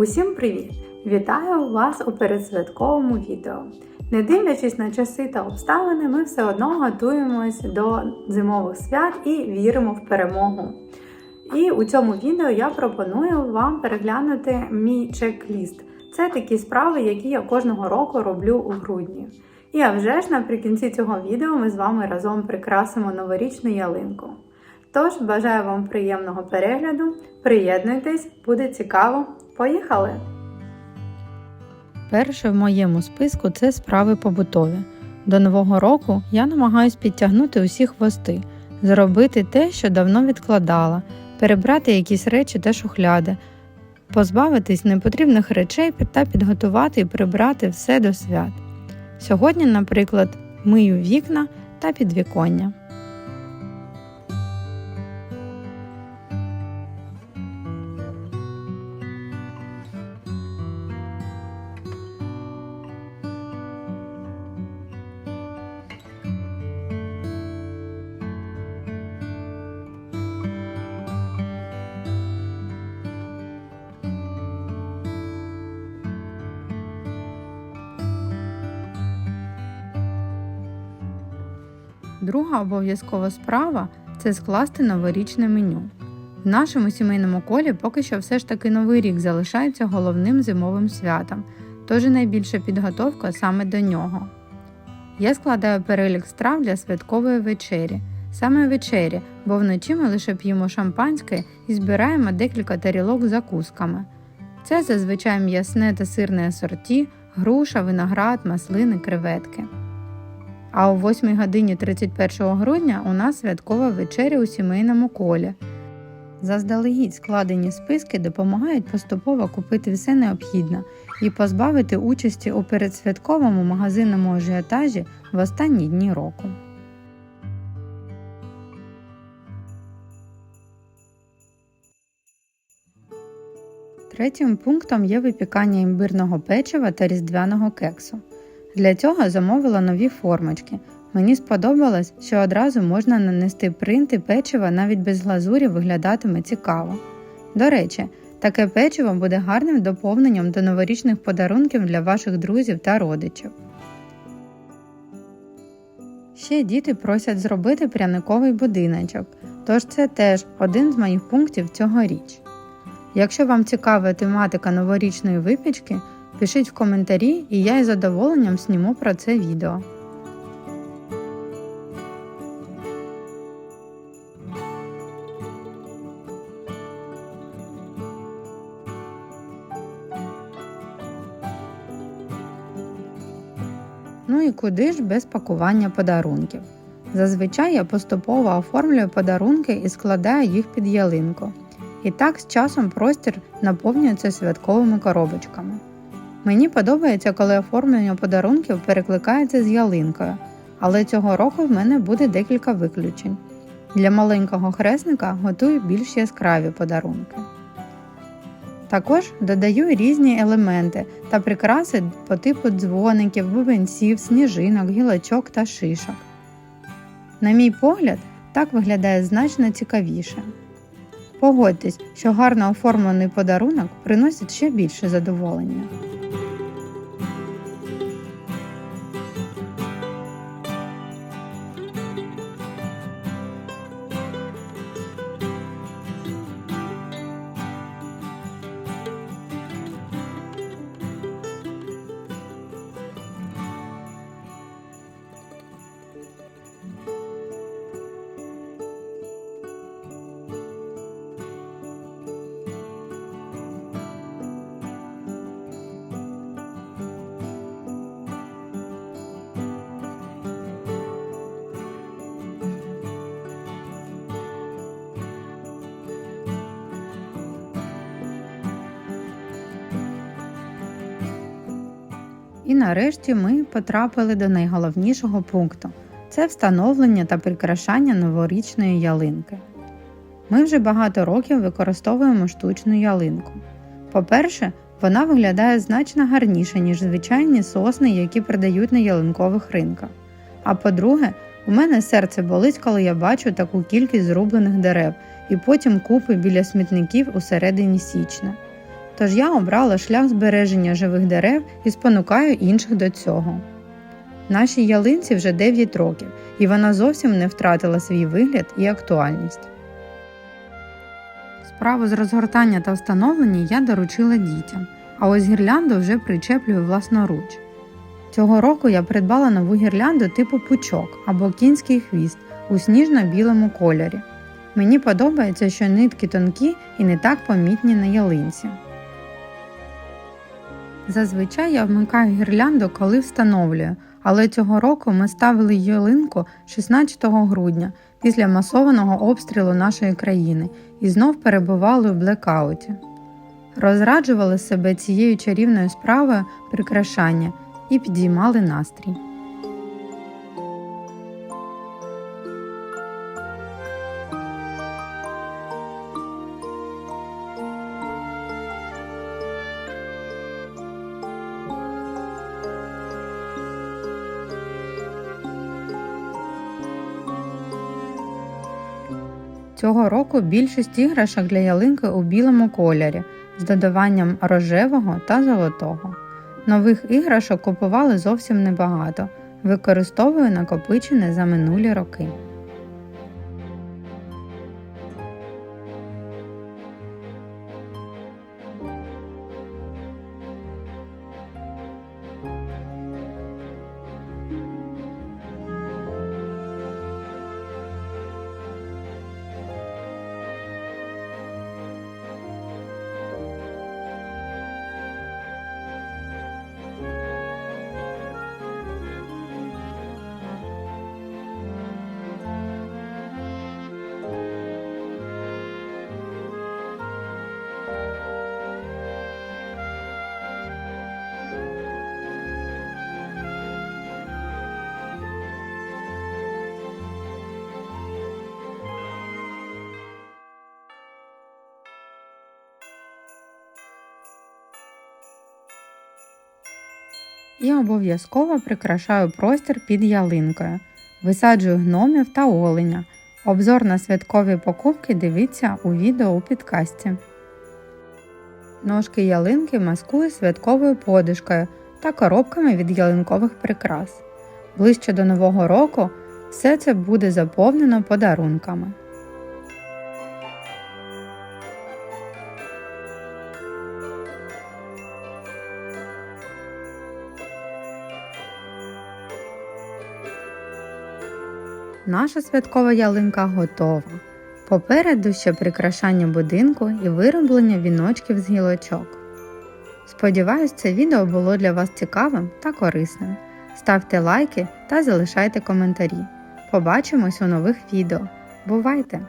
Усім привіт! Вітаю вас у передсвятковому відео. Не дивлячись на часи та обставини, ми все одно готуємось до зимових свят і віримо в перемогу. І у цьому відео я пропоную вам переглянути мій чек-ліст. Це такі справи, які я кожного року роблю у грудні. І а вже ж наприкінці цього відео ми з вами разом прикрасимо новорічну ялинку. Тож бажаю вам приємного перегляду, приєднуйтесь, буде цікаво. Поїхали! Перше в моєму списку це справи побутові. До нового року я намагаюсь підтягнути усі хвости, зробити те, що давно відкладала, перебрати якісь речі та шухляди, позбавитись непотрібних речей та підготувати і прибрати все до свят. Сьогодні, наприклад, мию вікна та підвіконня. Друга обов'язкова справа це скласти новорічне меню. В нашому сімейному колі поки що все ж таки новий рік залишається головним зимовим святом, тож найбільша підготовка саме до нього. Я складаю перелік страв для святкової вечері, саме вечері, бо вночі ми лише п'ємо шампанське і збираємо декілька тарілок з закусками. Це зазвичай м'ясне та сирне асорті, груша, виноград, маслини, креветки. А о 8 годині 31 грудня у нас святкова вечеря у сімейному колі. Заздалегідь складені списки допомагають поступово купити все необхідне і позбавити участі у передсвятковому магазинному ажіотажі в останні дні року. Третім пунктом є випікання імбирного печива та різдвяного кексу. Для цього замовила нові формочки. Мені сподобалось, що одразу можна нанести принти печива навіть без глазурі виглядатиме цікаво. До речі, таке печиво буде гарним доповненням до новорічних подарунків для ваших друзів та родичів. Ще діти просять зробити пряниковий будиночок, тож це теж один з моїх пунктів цьогоріч. Якщо вам цікава тематика новорічної випічки, Пишіть в коментарі, і я із задоволенням зніму про це відео. Ну і куди ж без пакування подарунків? Зазвичай я поступово оформлюю подарунки і складаю їх під ялинку. І так з часом простір наповнюється святковими коробочками. Мені подобається, коли оформлення подарунків перекликається з ялинкою, але цього року в мене буде декілька виключень. Для маленького хресника готую більш яскраві подарунки. Також додаю різні елементи та прикраси по типу дзвоників, бубенців, сніжинок, гілочок та шишок. На мій погляд, так виглядає значно цікавіше. Погодьтесь, що гарно оформлений подарунок приносить ще більше задоволення. І нарешті ми потрапили до найголовнішого пункту це встановлення та прикрашання новорічної ялинки. Ми вже багато років використовуємо штучну ялинку. По-перше, вона виглядає значно гарніше, ніж звичайні сосни, які продають на ялинкових ринках. А по-друге, у мене серце болить, коли я бачу таку кількість зрублених дерев і потім купи біля смітників у середині січня. Тож я обрала шлях збереження живих дерев і спонукаю інших до цього. Нашій ялинці вже 9 років, і вона зовсім не втратила свій вигляд і актуальність. Справу з розгортання та встановлення я доручила дітям, а ось гірлянду вже причеплюю власноруч. Цього року я придбала нову гірлянду типу пучок або кінський хвіст у сніжно-білому кольорі. Мені подобається, що нитки тонкі і не так помітні на ялинці. Зазвичай я вмикаю гірлянду, коли встановлюю, але цього року ми ставили ялинку 16 грудня після масованого обстрілу нашої країни і знов перебували в блекауті. Розраджували себе цією чарівною справою прикрашання і підіймали настрій. Цього року більшість іграшок для ялинки у білому кольорі з додаванням рожевого та золотого. Нових іграшок купували зовсім небагато, використовую накопичене за минулі роки. І обов'язково прикрашаю простір під ялинкою, висаджую гномів та оленя. Обзор на святкові покупки дивіться у відео у підкасті. Ножки ялинки маскую святковою подушкою та коробками від ялинкових прикрас. Ближче до Нового року все це буде заповнено подарунками. Наша святкова ялинка готова. Попереду ще прикрашання будинку і вироблення віночків з гілочок. Сподіваюсь, це відео було для вас цікавим та корисним. Ставте лайки та залишайте коментарі. Побачимось у нових відео. Бувайте!